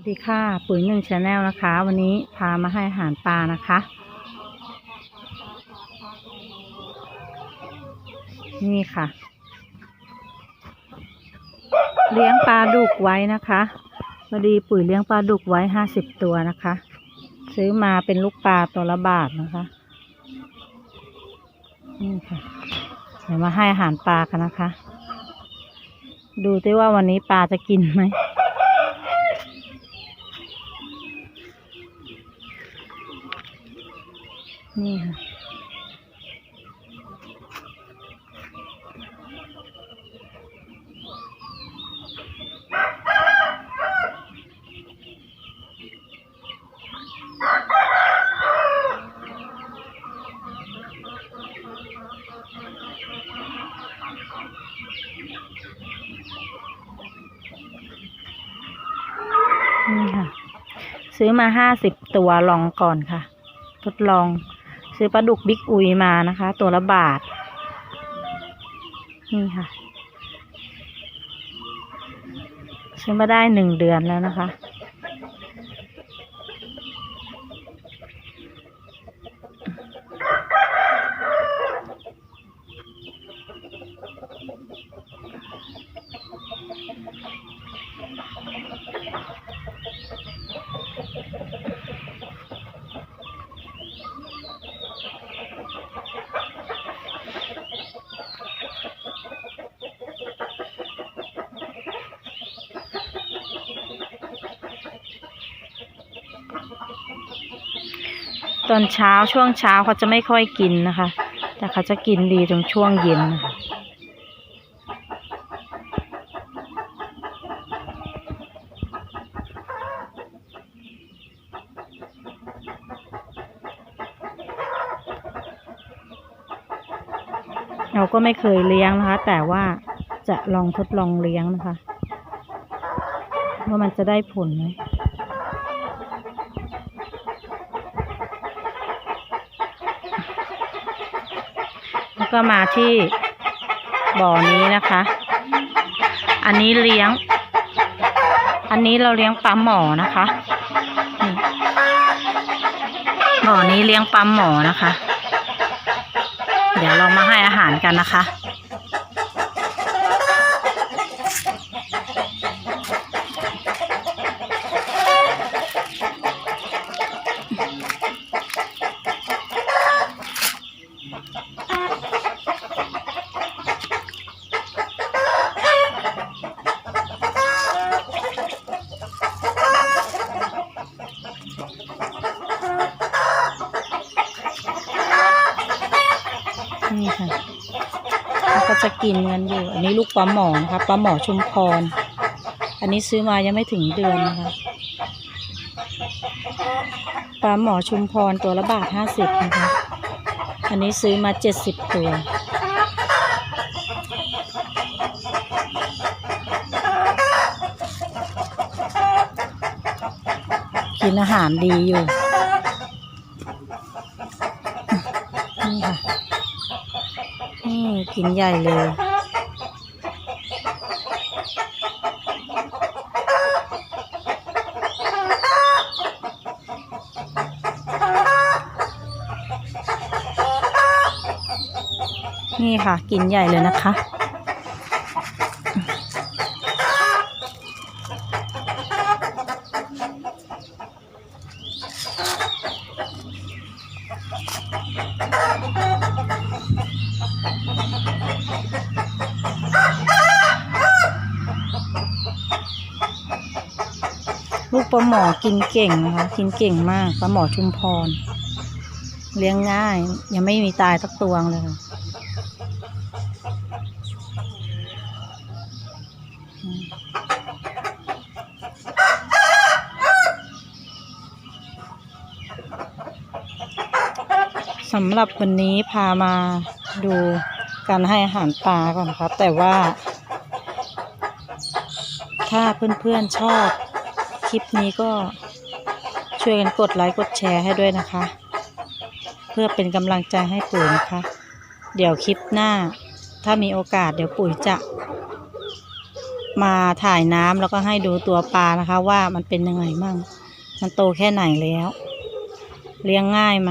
วัสดีค่ะ ปุ๋ยหนึ่งชาแนลนะคะ วันนี้พามาให้อาหารปลานะคะ นี่ค่ะ เลี้ยงปลาดุกไว้นะคะพอดีปุ๋ยเลี้ยงปลาดุกไว้ห้าสิบตัวนะคะ ซื้อมาเป็นลูกปลาตัวละบาทนะคะนี่ค่ะเดี๋ยวมาให้อาหารปลากันนะคะ ดูซิว่าวันนี้ปลาจะกินไหม นี่ค่ะ นี่ค่ะ ซื้อมาห้าสิบตัวลองก่อนค่ะ ทดลอง ซื้อปลาดุกบิ๊กอุยมานะคะ ตัวละบาท นี่ค่ะ ซื้อมาได้หนึ่งเดือนแล้วนะคะ ตอนเช้าช่วงเช้าเขาจะไม่ค่อยกินนะคะ แต่เขาจะกินดีตรงช่วงเย็นนะคะเราก็ไม่เคยเลี้ยงนะคะ แต่ว่าจะลองทดลองเลี้ยงนะคะ ว่ามันจะได้ผลไหม แล้ว ก็มาที่บ่อนี้นะคะ อันนี้เลี้ยง อันนี้เราเลี้ยงปลาหมอนะคะนี่บ่อนี้เลี้ยงปลาหมอนะคะ เดี๋ยวเรามาให้อาหารกันนะคะ เขาก็จะกินกันอยู่ อันนี้ลูกปลาหมอนะคะปลาหมอชุมพร อันนี้ซื้อมายังไม่ถึงเดือนนะคะปลาหมอชุมพรตัวละบาทห้าสิบนะคะ อันนี้ซื้อมาเจ็ดสิบตัว กินอาหารดีอยู่ นี่ค่ะ นี่ กินใหญ่เลย นี่ค่ะ กินใหญ่เลยนะคะ ลูกปลาหมอกินเก่งนะคะ กินเก่งมากปลาหมอชุมพร เลี้ยงง่าย ยังไม่มีตายสักตัวเลยค่ะสำหรับวันนี้พามาดู การให้อาหารปลาก่อนครับ แต่ว่า ถ้าเพื่อนๆชอบคลิปนี้ก็ช่วยกันกดไลค์กดแชร์ให้ด้วยนะคะ เพื่อเป็นกำลังใจให้ปุ๋ยนะคะ เดี๋ยวคลิปหน้า ถ้ามีโอกาสเดี๋ยวปุ๋ยจะ มาถ่ายน้ำแล้วก็ให้ดูตัวปลานะคะ ว่ามันเป็นยังไงมั่ง มันโตแค่ไหนแล้ว เลี้ยงง่ายไหม